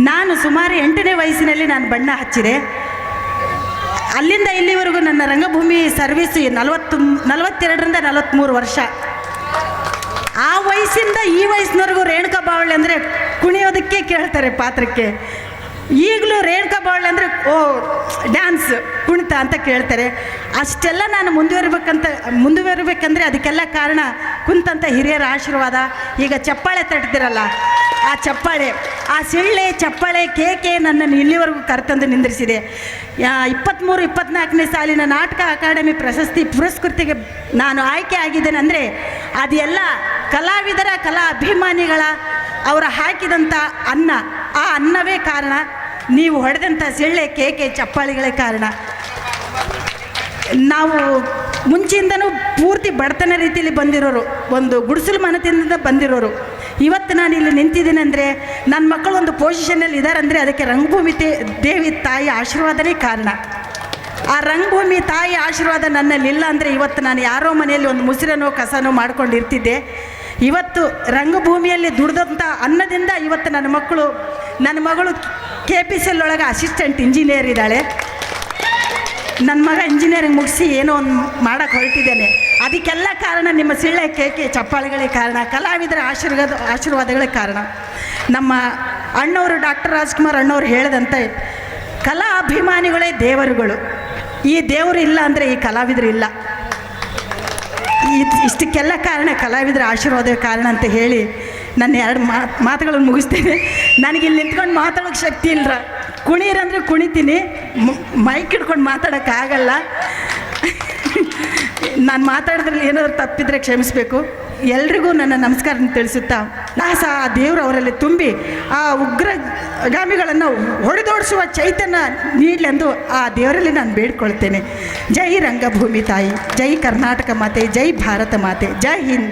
ನಾನು ಸುಮಾರು ಎಂಟನೇ ವಯಸ್ಸಿನಲ್ಲಿ ನಾನು ಬಣ್ಣ ಹಚ್ಚಿದೆ. ಅಲ್ಲಿಂದ ಇಲ್ಲಿವರೆಗೂ ನನ್ನ ರಂಗಭೂಮಿ ಸರ್ವಿಸ್ ನಲವತ್ತು, ನಲವತ್ತೆರಡರಿಂದ ನಲವತ್ತ್ಮೂರು ವರ್ಷ. ಆ ವಯಸ್ಸಿಂದ ಈ ವಯಸ್ಸಿನವರೆಗೂ ರೇಣುಕಾ ಬಾವಳಿ ಅಂದರೆ ಕುಣಿಯೋದಕ್ಕೆ ಕೇಳ್ತಾರೆ ಪಾತ್ರಕ್ಕೆ. ಈಗಲೂ ರೇಣುಕಾ ಬಾವಳಿ ಅಂದರೆ, ಓ, ಡ್ಯಾನ್ಸ್, ಕುಣಿತ ಅಂತ ಕೇಳ್ತಾರೆ. ಅಷ್ಟೆಲ್ಲ ನಾನು ಮುಂದುವರಿಬೇಕಂತ, ಮುಂದುವರಿಬೇಕಂದ್ರೆ ಅದಕ್ಕೆಲ್ಲ ಕಾರಣ ಕುಂತಂಥ ಹಿರಿಯರ ಆಶೀರ್ವಾದ. ಈಗ ಚಪ್ಪಾಳೆ ತಟ್ಟಿದಿರಲ್ಲ ಆ ಚಪ್ಪಾಳೆ. ಆ ಸಿಳ್ಳೆ, ಚಪ್ಪಳೆ ಕೇಕೆ ನನ್ನನ್ನು ಇಲ್ಲಿವರೆಗೂ ಕರೆತಂದು ನಿಂದಿರಿಸಿದೆ. ಇಪ್ಪತ್ತ್ಮೂರು ಇಪ್ಪತ್ನಾಲ್ಕನೇ ಸಾಲಿನ ನಾಟಕ ಅಕಾಡೆಮಿ ಪ್ರಶಸ್ತಿ ಪುರಸ್ಕೃತಿಗೆ ನಾನು ಆಯ್ಕೆ ಆಗಿದ್ದೇನೆ ಅಂದರೆ ಅದೆಲ್ಲ ಕಲಾವಿದರ ಕಲಾ ಅಭಿಮಾನಿಗಳ ಅವರ ಹಾಕಿದಂಥ ಅನ್ನ. ಆ ಅನ್ನವೇ ಕಾರಣ. ನೀವು ಹೊಡೆದಂಥ ಸಿಳ್ಳೆ, ಕೇಕೆ, ಚಪ್ಪಾಳಿಗಳೇ ಕಾರಣ. ನಾವು ಮುಂಚೆಯಿಂದನೂ ಪೂರ್ತಿ ಬಡತನ ರೀತಿಯಲ್ಲಿ ಬಂದಿರೋರು, ಒಂದು ಗುಡಿಸಲು ಮನದಿಂದ ಬಂದಿರೋರು. ಇವತ್ತು ನಾನು ಇಲ್ಲಿ ನಿಂತಿದ್ದೀನಿ ಅಂದರೆ ನನ್ನ ಮಕ್ಕಳು ಒಂದು ಪೊಸಿಷನಲ್ಲಿ ಇದ್ದಾರೆ ಅಂದರೆ ಅದಕ್ಕೆ ರಂಗಭೂಮಿ ದೇವಿ ತಾಯಿ ಆಶೀರ್ವಾದನೇ ಕಾರಣ. ಆ ರಂಗಭೂಮಿ ತಾಯಿ ಆಶೀರ್ವಾದ ನನ್ನಲ್ಲಿ ಇಲ್ಲ ಅಂದರೆ ಇವತ್ತು ನಾನು ಯಾರೋ ಮನೆಯಲ್ಲಿ ಒಂದು ಮುಸಿರನೋ, ಕಸನೋ ಮಾಡ್ಕೊಂಡಿರ್ತಿದ್ದೆ. ಇವತ್ತು ರಂಗಭೂಮಿಯಲ್ಲಿ ದುಡ್ದಂಥ ಅನ್ನದಿಂದ ಇವತ್ತು ನನ್ನ ಮಕ್ಕಳು, ನನ್ನ ಮಗಳು ಕೆ ಪಿ ಸಿ ಎಲ್ ಒಳಗೆ ಅಸಿಸ್ಟೆಂಟ್ ಇಂಜಿನಿಯರ್ ಇದ್ದಾಳೆ. ನನ್ನ ಮಗ ಇಂಜಿನಿಯರಿಂಗ್ ಮುಗಿಸಿ ಏನೋ ಒಂದು ಮಾಡೋಕ್ಕೆ ಹೊರಟಿದ್ದೇನೆ. ಅದಕ್ಕೆಲ್ಲ ಕಾರಣ ನಿಮ್ಮ ಸಿಳ್ಳೆ ಕೇಕೆ ಚಪ್ಪಾಳೆಗಳೇ ಕಾರಣ, ಕಲಾವಿದರ ಆಶೀರ್ವಾದ ಆಶೀರ್ವಾದಗಳೇ ಕಾರಣ. ನಮ್ಮ ಅಣ್ಣವರು ಡಾಕ್ಟರ್ ರಾಜ್ಕುಮಾರ್ ಅಣ್ಣವ್ರು ಹೇಳಿದಂತೆ ಕಲಾ ಅಭಿಮಾನಿಗಳೇ ದೇವರುಗಳು. ಈ ದೇವರು ಇಲ್ಲ ಅಂದರೆ ಈ ಕಲಾವಿದರು ಇಲ್ಲ. ಇಷ್ಟಕ್ಕೆಲ್ಲ ಕಾರಣ ಕಲಾವಿದರ ಆಶೀರ್ವಾದ ಕಾರಣ ಅಂತ ಹೇಳಿ ನನ್ನ ಎರಡು ಮಾತು ಮಾತುಗಳನ್ನು ಮುಗಿಸ್ತೇನೆ. ನನಗೆ ಇಲ್ಲಿ ನಿಂತ್ಕೊಂಡು ಮಾತಾಡೋಕ್ಕೆ ಶಕ್ತಿ ಇಲ್ಲರ ಕುಣೀರಂದ್ರೆ ಕುಣಿತೀನಿ. ಮೈಕ್ ಹಿಡ್ಕೊಂಡು ಮಾತಾಡೋಕ್ಕಾಗಲ್ಲ ನಾನು ಮಾತಾಡಿದ್ರಲ್ಲಿ ಏನಾದರೂ ತಪ್ಪಿದ್ರೆ ಕ್ಷಮಿಸಬೇಕು. ಎಲ್ರಿಗೂ ನನ್ನ ನಮಸ್ಕಾರ ತಿಳಿಸುತ್ತಾ ನಾ ಸಹ ಆ ದೇವರು ಅವರಲ್ಲಿ ತುಂಬಿ ಆ ಉಗ್ರಗಾಮಿಗಳನ್ನು ಹೊಡೆದೋಡಿಸುವ ಚೈತನ್ಯ ನೀಡಲೆಂದು ಆ ದೇವರಲ್ಲಿ ನಾನು ಬೇಡ್ಕೊಳ್ತೇನೆ. ಜೈ ರಂಗಭೂಮಿ ತಾಯಿ, ಜೈ ಕರ್ನಾಟಕ ಮಾತೆ, ಜೈ ಭಾರತ ಮಾತೆ, ಜೈ ಹಿಂದ್.